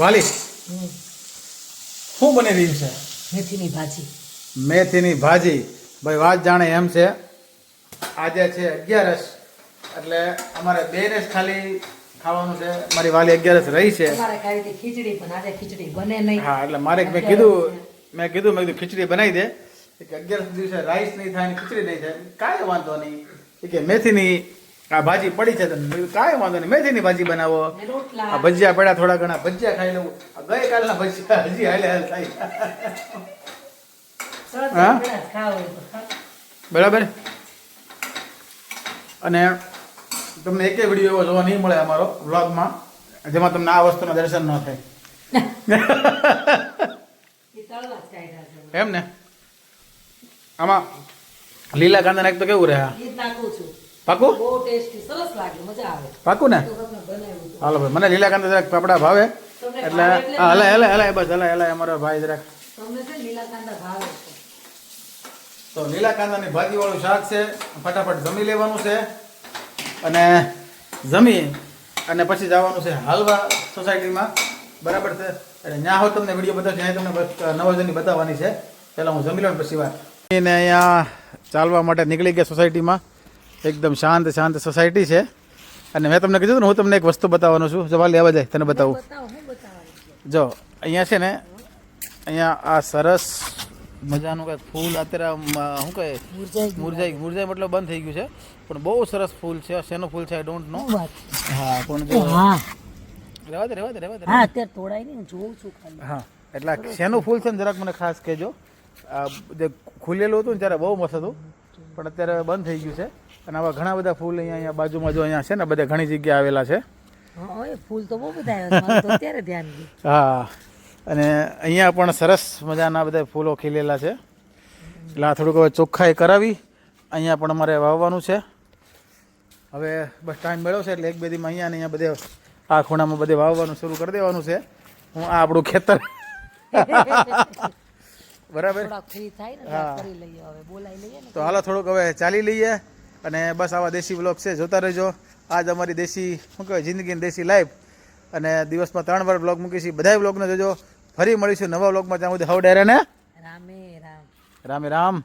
વાલી શું બની રહ્યું છે? મેથીની ભાજી. મેથીની ભાજી. ભાઈ વાત જાણે એમ છે આજે છે અગિયારસ એટલે અમારે બે ને ખાલી ખાવાનું છે. મારી વાલી અગિયારસ રહી છે. ખીચડી પણ આજે ખીચડી બને નહીં. હા એટલે મારે મેં કીધું મેં કીધું મેં કીધું ખીચડી બનાવી દે. કે અગિયારસ દિવસે રાઈસ નહીં થાય ખીચડી નહીં થાય. કાંઈ વાંધો નહીં. કે મેથીની આ ભાજી પડી છે તો મેં કાંઈ વાંધો નહીં મેથીની ભાજી બનાવો. આ ભજીયા પડ્યા થોડા ઘણા ભજીયા ખાઈ લઉં ગઈકાલના ભજીયા હજી હાલે હાલ થાય. હા? બરાબર? અને તમને એકે વીડિયો એવો જોવા નહીં મળે અમારો વ્લોગમાં જેમાં તમને આ વસ્તુના દર્શન ન થાય. એમ ને? આમાં લીલા કાંદા નાખ તો કેવું રહે આ? એ જ નાખું છું. પાકું? બહુ ટેસ્ટી સરસ લાગે મજા આવે. પાકું ને. હાલો ભાઈ મને લીલા કાંદા જરાક પાપડા ભાવે. એટલે હલે હલે હા, હલાય હલાય હલાય બસ હલાય હલાય અમારો ભાઈ જરાક. તમને છે ને લીલા કાંદા ભાવે તો લીલા કાંદાની ભાજી વાળું શાક છે ફટાફટ જમી લેવાનું છે. અને જમી અને પછી જવાનું છે હાલવા સોસાયટીમાં. બરાબર છે? એટલે ત્યાં હો તમને વીડિયો બતાવશે ત્યાં તમને બસ નવજની બતાવવાની છે. પહેલાં હું જમી લઉં પછી વાત. અને અહીંયા ચાલવા માટે નીકળી ગયા સોસાયટીમાં. એકદમ શાંત શાંત સોસાયટી છે. અને મેં તમને કીધું ને હું તમને એક વસ્તુ બતાવવાનો છું. જવા લેવા જાય તને બતાવું. જો અહીંયા છે ને અહીંયા આ સરસ મજાનું કંઈક ફૂલ અત્યારે શું કહે? મુરઝાઈ ગયું. મુરઝાઈ મતલબ બંધ થઈ ગયું છે. પણ બહુ સરસ ફૂલ છે. શેનું ફૂલ છે આઈ ડોન્ટ નો? હા પણ જો. રેવા દે રેવા દે રેવા દે હા અત્યારે તોડાઈ નહીં જોઉં છું ખાલી. હા એટલે શેનું ફૂલ છે ને જરાક મને ખાસ કહેજો. આ જે ખુલેલું હતું ને ત્યારે બહુ મસ્ત હતું. પણ અત્યારે બંધ થઈ ગયું છે. અને આવા ઘણા બધા ફૂલ અહીંયા અહીંયા બાજુમાં જો અહીંયા છે ને બધા ઘણી જગ્યાએ આવેલા છે. ફૂલ તો બહુ બધા અત્યારે ધ્યાન હા. અને અહીંયા પણ સરસ મજાના બધા ફૂલો ખીલેલા છે. એટલે આ થોડુંક હવે ચોખ્ખાઈ કરાવી. અહીંયા પણ અમારે વાવવાનું છે. હવે બસ ટાઈમ મળ્યો છે એટલે એક બે દીમાં અહીંયા ને અહીંયા બધે આ ખૂણામાં બધે વાવવાનું શરૂ કરી દેવાનું છે. હું આ આપણું ખેતર બરાબર? હા. તો હાલો થોડુંક હવે ચાલી લઈએ. અને બસ આવા દેશી બ્લોગ છે જોતા રહેજો. આજ અમારી દેશી શું કહેવાય જિંદગીની દેશી લાઈફ અને દિવસમાં ત્રણ વાર બ્લોગ મૂકીશું બધાય બ્લોગને જોજો. ફરી મળીશું નવા બ્લોગમાં ત્યાં સુધી હવ ડેરે ને? રામે રામ. રામે રામ.